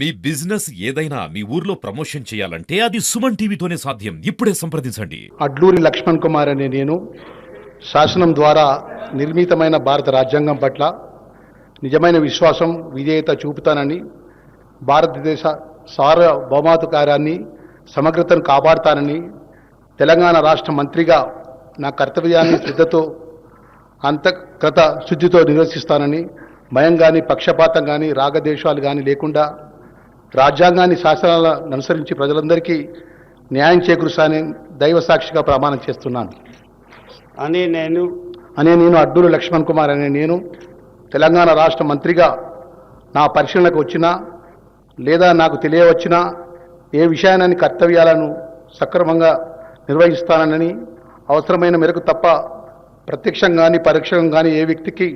మీ business ఏదైనా మీ ఊర్లో promotion చేయాలంటే అది సుమన్ టీవీతోనే సాధ్యం. ఇప్పుడే సంప్రదించండి. అడ్లూరి లక్ష్మణ్ కుమార్ అనే నేను శాసనం ద్వారా నిర్మితమైన భారత రాజ్యాంగం పట్ల నిజమైన విశ్వాసం విధేయత చూపుతానని భారతదేశ సార్వభౌమాధికారాన్ని సమగ్రతను కాపాడుతానని తెలంగాణ రాష్ట్ర మంత్రిగా నా కర్తవ్యాన్ని శ్రద్ధతో అంతకృత శుద్ధితో నిర్వహిస్తానని భయం కానీ పక్షపాతం కానీ రాగద్వేషాలు కానీ లేకుండా రాజ్యాంగాన్ని శాసనాలను అనుసరించి ప్రజలందరికీ న్యాయం చేకూరుస్తానని దైవ సాక్షిగా ప్రమాణం చేస్తున్నాను. అని నేను అనే నేను అడ్డూరు లక్ష్మణ్ కుమార్ అనే నేను తెలంగాణ రాష్ట్ర మంత్రిగా నా పరిశీలనకు వచ్చినా లేదా నాకు తెలియవచ్చినా ఏ విషయాన్ని కర్తవ్యాలను సక్రమంగా నిర్వహిస్తానని అవసరమైన మేరకు తప్ప ప్రత్యక్షంగా కానీ పరోక్షంగా కానీ ఏ వ్యక్తికి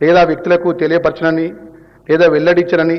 లేదా వ్యక్తులకు తెలియపరచనని లేదా వెల్లడించనని